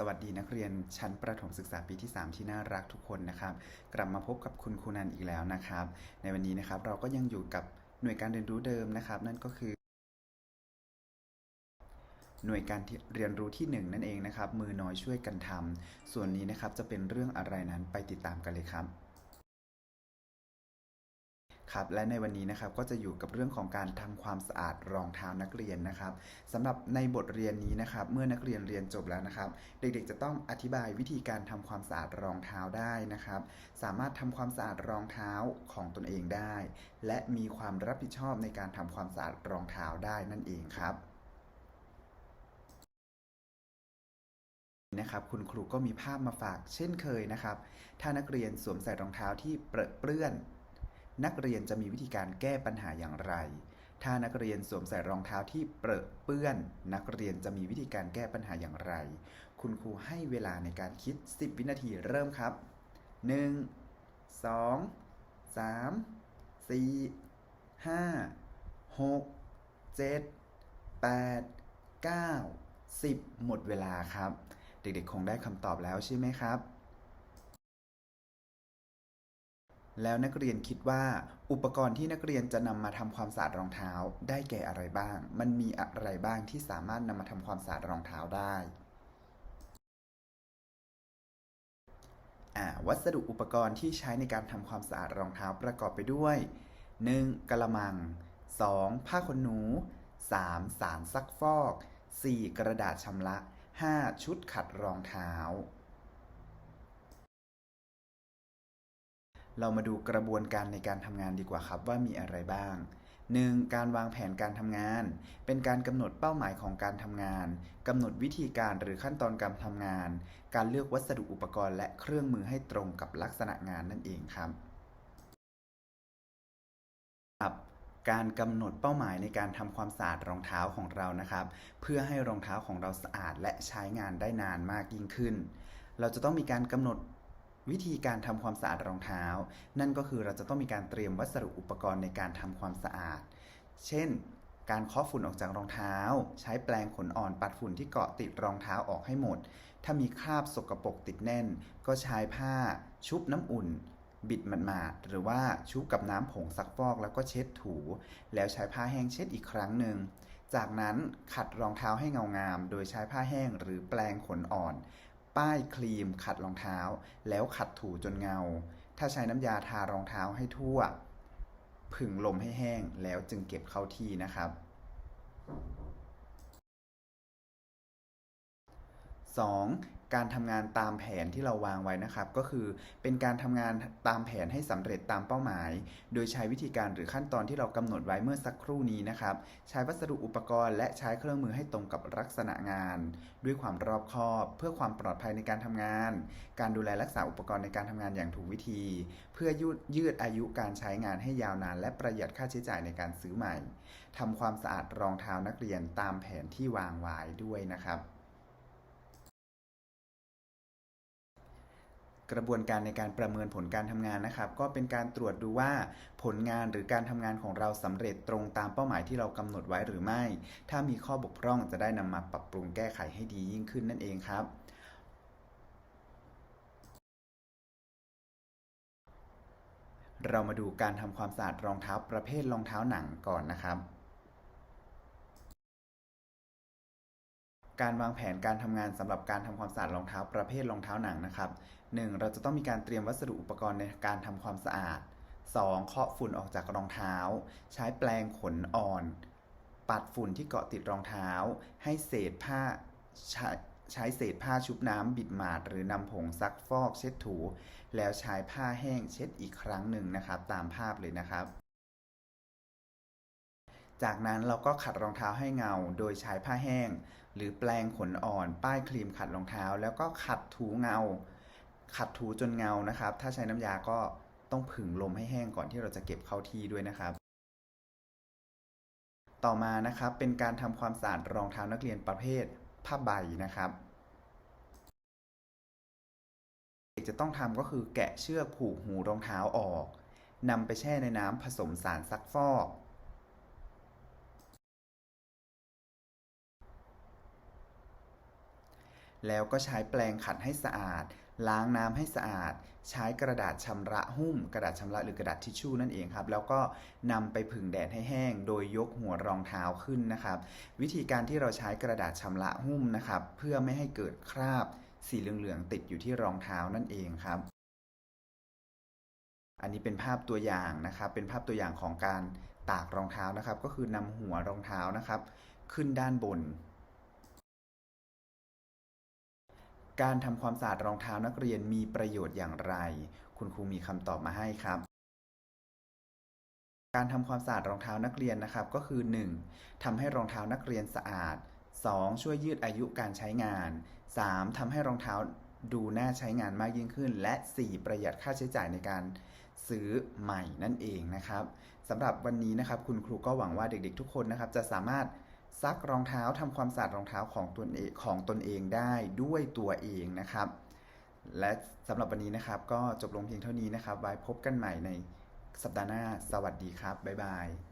สวัสดีนักเรียนชั้นประถมศึกษาปีที่ 3 ที่น่ารักทุกคนนะครับ กลับมาพบกับคุณครูนันอีกแล้วนะครับ ในวันนี้นะครับเราก็ยังอยู่กับหน่วยการเรียนรู้เดิมนะครับ นั่นก็คือ หน่วยการเรียนรู้ที่ 1 นั่นเองนะครับ มือน้อยช่วยกันทำส่วนนี้นะครับจะเป็นเรื่องอะไรนั้นไปติดตามกันเลยครับ ครับและในวันนี้นะครับก็จะอยู่กับเรื่องของการทำความสะอาดรองเท้านักเรียนนะครับสำหรับในบทเรียนนี้นะครับเมื่อนักเรียนเรียนจบแล้วนะครับ เด็กๆ จะต้องอธิบายวิธีการทำความสะอาดรองเท้าได้นะครับ สามารถทำความสะอาดรองเท้าของตนเองได้ และมีความรับผิดชอบในการทำความสะอาดรองเท้าได้นั่นเองครับนะครับคุณครูก็มีภาพมาฝากเช่นเคยนะครับ ถ้านักเรียนสวมใส่รองเท้าที่เปื้อน นักเรียนจะมีวิธีการแก้ปัญหาอย่างไร ถ้านักเรียนสวมใส่รองเท้าที่เปรอะเปื้อน นักเรียนจะมีวิธีการแก้ปัญหาอย่างไร คุณครูให้เวลาในการคิด 10 วินาทีเริ่มครับ 1 2 3 4 5 6 7 8 9 10 หมดเวลาครับ เด็กๆ คงได้คำตอบแล้วใช่ไหมครับ แล้วนักเรียนคิดว่า อุปกรณ์ที่นักเรียนจะนำมาทำความสะอาดรองเท้าได้แก่อะไรบ้าง มันมีอะไรบ้างที่สามารถนำมาทำความสะอาดรองเท้าได้อ่าวัสดุอุปกรณ์ที่ใช้ในการทำความสะอาดรองเท้าประกอบไปด้วย 1. กระมัง 2. ผ้าขนหนู 3. สารซักฟอก 4. กระดาษชำระ 5. ชุดขัดรองเท้า เรามาดูกระบวนการในการทำงานดีกว่าครับว่ามีอะไรบ้าง 1. การวางแผนการทำงาน เป็นการกำหนดเป้าหมายของการทำงานกำหนดวิธีการหรือขั้นตอนการทำงาน การเลือกวัสดุอุปกรณ์และเครื่องมือให้ตรงกับลักษณะงานนั่นเองครับครับการกำหนดเป้าหมายในการทำความสะอาดรองเท้าของเรานะครับ เพื่อให้รองเท้าของเราสะอาดและใช้งานได้นานมากยิ่งขึ้น เราจะต้องมีการกำหนด วิธีการทำความสะอาดรองเท้า นั่นก็คือเราจะต้องมีการเตรียมวัสดุอุปกรณ์ในการทำความสะอาด เช่น การเคาะฝุ่นออกจากรองเท้า ใช้แปรงขนอ่อนปัดฝุ่นที่เกาะติดรองเท้าออกให้หมด ถ้ามีคราบสกปรกติดแน่น ก็ใช้ผ้า ชุบน้ำอุ่น บิดมันมาดๆหรือว่าชุบกับน้ำผงซักฟอกแล้วก็เช็ดถู แล้วใช้ผ้าแห้งเช็ดอีกครั้งหนึ่งจากนั้นขัดรองเท้าให้เงางาม โดยใช้ผ้าแห้งหรือแปรงขนอ่อน ป้ายครีมขัดรองเท้า แล้วขัดถูจนเงา ถ้าใช้น้ำยาทารองเท้าให้ทั่ว ผึ่งลมให้แห้งแล้วจึงเก็บเข้าที่นะครับ 2. การทำงานตามแผนที่เราวางไว้นะครับ ก็คือเป็นการทำงานตามแผนให้สำเร็จตามเป้าหมาย โดยใช้วิธีการหรือขั้นตอนที่เรากำหนดไว้เมื่อสักครู่นี้นะครับ ใช้วัสดุอุปกรณ์ และใช้เครื่องมือให้ตรงกับลักษณะงาน ด้วยความรอบคอบ เพื่อความปลอดภัยในการทำงาน การดูแลรักษาอุปกรณ์ในการทำงานอย่างถูกวิธี เพื่อยืดยืดอายุการใช้งานให้ยาวนาน และประหยัดค่าใช้จ่ายในการซื้อใหม่ทำความสะอาดรองเท้านักเรียนตามแผนที่วางไว้ด้วยนะครับ กระบวนการในการประเมินผลการทำงานนะครับ ก็เป็นการตรวจดูว่าผลงานหรือการทำงานของเราสำเร็จตรงตามเป้าหมายที่เรากำหนดไว้หรือไม่ ถ้ามีข้อบกพร่องจะได้นำมาปรับปรุงแก้ไขให้ดียิ่งขึ้นนั่นเองครับเรามาดูการทำความสะอาดรองเท้าประเภทรองเท้าหนังก่อนนะครับ การวางแผนการทำงานสำหรับการทำความสะอาดรองเท้าประเภทรองเท้าหนังนะครับ 1. เราจะต้องมีการเตรียมวัสดุอุปกรณ์ในการทำความสะอาด 2. เคาะฝุ่นออกจากรองเท้า ใช้แปรงขนอ่อน ปัดฝุ่นที่เกาะติดรองเท้า ให้เศษผ้าใช้ใช้เศษผ้าชุบน้ำบิดหมาด หรือนำผงซักฟอกเช็ดถู แล้วใช้ผ้าแห้งเช็ดอีกครั้งหนึ่งนะครับ ตามภาพเลยนะครับ จากนั้นเราก็ขัดรองเท้าให้เงา โดยใช้ผ้าแห้ง หรือแปรงขนอ่อน ป้ายครีมขัดรองเท้า แล้วก็ขัดถูเงา ขัดถูจนเงานะครับ ถ้าใช้น้ำยาก็ต้องผึ่งลมให้แห้งก่อนที่เราจะเก็บเข้าที่ด้วยนะครับ ต่อมานะครับเป็นการทำความสะอาดรองเท้านักเรียนประเภทผ้าใบนะครับเด็กจะต้องทำก็คือแกะเชือกผูกหูรองเท้าออกนำไปแช่ในน้ำผสมสารซักฟอก แล้วก็ใช้แปรงขัดให้สะอาด ล้างน้ำให้สะอาด ใช้กระดาษชำระหุ้ม กระดาษชำระหรือกระดาษทิชชู่นั่นเองครับ แล้วก็นำไปผึ่งแดดให้แห้ง โดยยกหัวรองเท้าขึ้นนะครับ วิธีการที่เราใช้กระดาษชำระหุ้มนะครับ เพื่อไม่ให้เกิดคราบ สีเหลืองๆติดอยู่ที่รองเท้านั่นเองครับ อันนี้เป็นภาพตัวอย่างนะครับ เป็นภาพตัวอย่างของการตากรองเท้านะครับ ก็คือนำหัวรองเท้านะครับ ขึ้นด้านบน การทำความสะอาดรองเท้านักเรียนมีประโยชน์อย่างไร คุณครูมีคำตอบมาให้ครับ การทำความสะอาดรองเท้านักเรียนนะครับ ก็คือ 1. ทำให้รองเท้านักเรียนสะอาด 2. ช่วยยืดอายุการใช้งาน 3. ทำให้รองเท้าดูน่าใช้งานมากยิ่งขึ้น และ 4. ประหยัดค่าใช้จ่ายในการซื้อใหม่นั่นเองนะครับสำหรับวันนี้นะครับ คุณครูก็หวังว่าเด็กๆ ทุกคนนะครับ จะสามารถ ซักรองเท้าทำความสะอาดรองเท้าของตนเองของตนเองได้ด้วยตัวเองนะครับ และสำหรับวันนี้นะครับก็จบลงเพียงเท่านี้นะครับ ไว้พบกันใหม่ในสัปดาห์หน้า สวัสดีครับ บ๊ายบาย